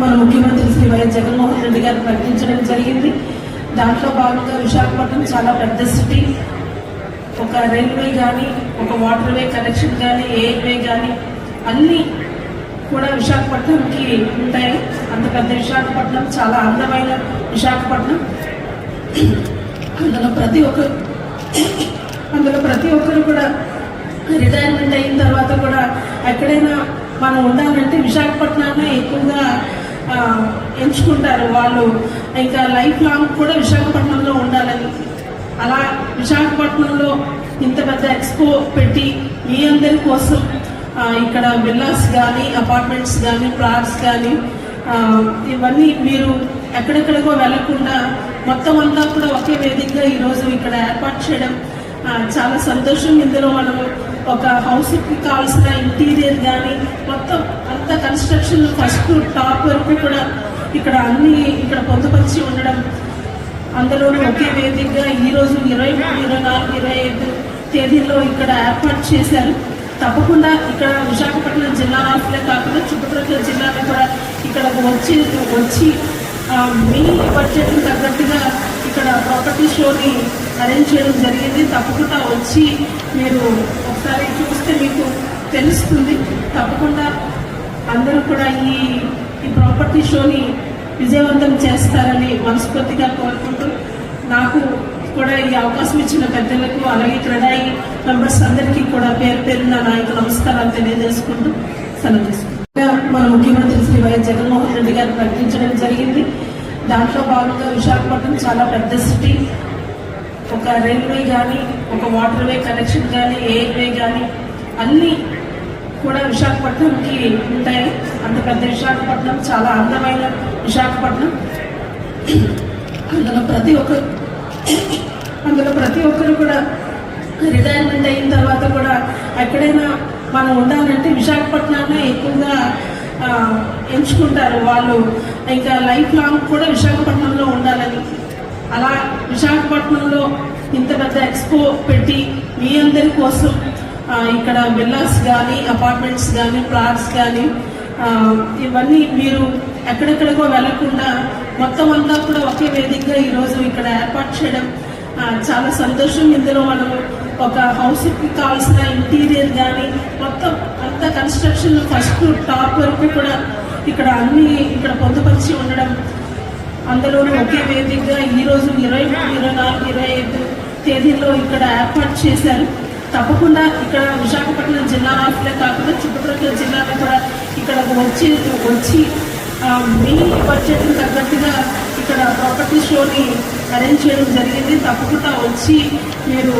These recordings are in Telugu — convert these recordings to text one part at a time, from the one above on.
మన ముఖ్యమంత్రి శ్రీ వైఎస్ జగన్మోహన్ రెడ్డి గారు ప్రకటించడం జరిగింది. దాంట్లో భాగంగా విశాఖపట్నం చాలా పెద్ద సిటీ. ఒక రైల్వే కానీ ఒక వాటర్ వే కనెక్షన్ కానీ ఎయిర్వే కానీ అన్నీ కూడా విశాఖపట్నంకి ఉంటాయి. అంత పెద్ద విశాఖపట్నం చాలా అందమైన విశాఖపట్నం. అందులో ప్రతి ఒక్కరు అందులో ప్రతి ఒక్కరు కూడా రిటైర్మెంట్ అయిన తర్వాత కూడా ఎక్కడైనా మనం ఉండాలంటే విశాఖపట్నాన్ని ఎక్కువగా ఎంచుకుంటారు వాళ్ళు. ఇంకా లైఫ్ లాంగ్ కూడా విశాఖపట్నంలో ఉండాలని. అలా విశాఖపట్నంలో ఇంత పెద్ద ఎక్స్పో పెట్టి మీ అందరి కోసం ఇక్కడ విల్లాస్ కానీ అపార్ట్మెంట్స్ కానీ ఫ్లాట్స్ కానీ ఇవన్నీ మీరు ఎక్కడెక్కడికో వెళ్ళకుండా మొత్తం అంతా కూడా ఒకే వేదికగా ఈరోజు ఇక్కడ ఏర్పాటు చేయడం చాలా సంతోషం. ఇందులో మనము ఒక హౌస్కి కావాల్సిన ఇంటీరియర్ కానీ మొత్తం అంత కన్స్ట్రక్షన్ ఫస్ట్ టాప్ వరకు కూడా ఇక్కడ అన్ని ఇక్కడ పొందుపరిచి ఉండడం. అందులోనూ ఒకే వేదికగా ఈరోజు ఇరవై మూడు ఇరవై నాలుగు ఇరవై ఐదు తేదీల్లో ఇక్కడ ఏర్పాటు చేశారు. తప్పకుండా ఇక్కడ విశాఖపట్నం జిల్లా వాసులే కాకుండా చుట్టుప్రక్కల జిల్లాలో కూడా ఇక్కడ వచ్చి వచ్చి మీ బడ్జెట్కి తగ్గట్టుగా ఇక్కడ ప్రాపర్టీ షోని అరేంజ్ చేయడం జరిగింది. తప్పకుండా వచ్చి మీరు ఒకసారి చూస్తే మీకు తెలుస్తుంది. తప్పకుండా అందరూ కూడా ఈ ఈ ప్రాపర్టీ షోని విజయవంతం చేస్తారని మనస్ఫూర్తిగా కోరుకుంటూ నాకు కూడా ఈ అవకాశం ఇచ్చిన పెద్దలకు అలాగే క్రడాయి మెంబర్స్ అందరికీ కూడా పేరు పేరున నా యొక్క నమస్కారాలు తెలియజేసుకుంటూ సెలవు మన ముఖ్యమంత్రి శ్రీ వైఎస్ జగన్మోహన్ రెడ్డి గారు ప్రకటించడం జరిగింది. దాంట్లో భాగంగా విశాఖపట్నం చాలా పెద్ద సిటీ. ఒక రైల్వే కానీ ఒక వాటర్ వే కనెక్షన్ కానీ ఎయిర్వే కానీ అన్నీ కూడా విశాఖపట్నంకి ఉంటాయి. అంత పెద్ద విశాఖపట్నం చాలా అందమైన విశాఖపట్నం. అందులో ప్రతి ఒక్కరు అందులో ప్రతి ఒక్కరు కూడా రిటైర్మెంట్ అయిన తర్వాత కూడా ఎక్కడైనా మనం ఉండాలంటే విశాఖపట్నంలో ఎక్కువగా ఎంచుకుంటారు వాళ్ళు. ఇంకా లైఫ్ లాంగ్ కూడా విశాఖపట్నంలో ఉండాలని. అలా విశాఖపట్నంలో ఇంత పెద్ద ఎక్స్పో పెట్టి మీ అందరి కోసం ఇక్కడ విల్లాస్ కానీ అపార్ట్మెంట్స్ కానీ ఫ్లాట్స్ కానీ ఇవన్నీ మీరు ఎక్కడెక్కడికో వెళ్ళకుండా మొత్తం అంతా కూడా ఒకే వేదికగా ఈరోజు ఇక్కడ ఏర్పాటు చేయడం చాలా సంతోషం. ఇందులో మనం ఒక హౌస్కి కావాల్సిన ఇంటీరియర్ కానీ మొత్తం అంత కన్స్ట్రక్షన్ ఫస్ట్ టాప్ వరకు కూడా ఇక్కడ అన్ని ఇక్కడ పొందుపరిచి ఉండడం అందులోనూ ఒకే వేదికగా ఈరోజు ఇరవై మూడు ఇరవై నాలుగు ఇరవై ఐదు తేదీల్లో ఇక్కడ ఏర్పాటు చేశారు. తప్పకుండా ఇక్కడ విశాఖపట్నం జిల్లా వాసులే కాకుండా చుట్టుప్రక్కల జిల్లాలో కూడా ఇక్కడ వచ్చి వచ్చి మీ బడ్జెట్కి తగ్గట్టుగా ఇక్కడ ప్రాపర్టీ షోని అరేంజ్ చేయడం జరిగింది. తప్పకుండా వచ్చి మీరు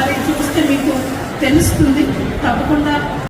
ఒకసారి చూస్తే మీకు తెలుస్తుంది. తప్పకుండా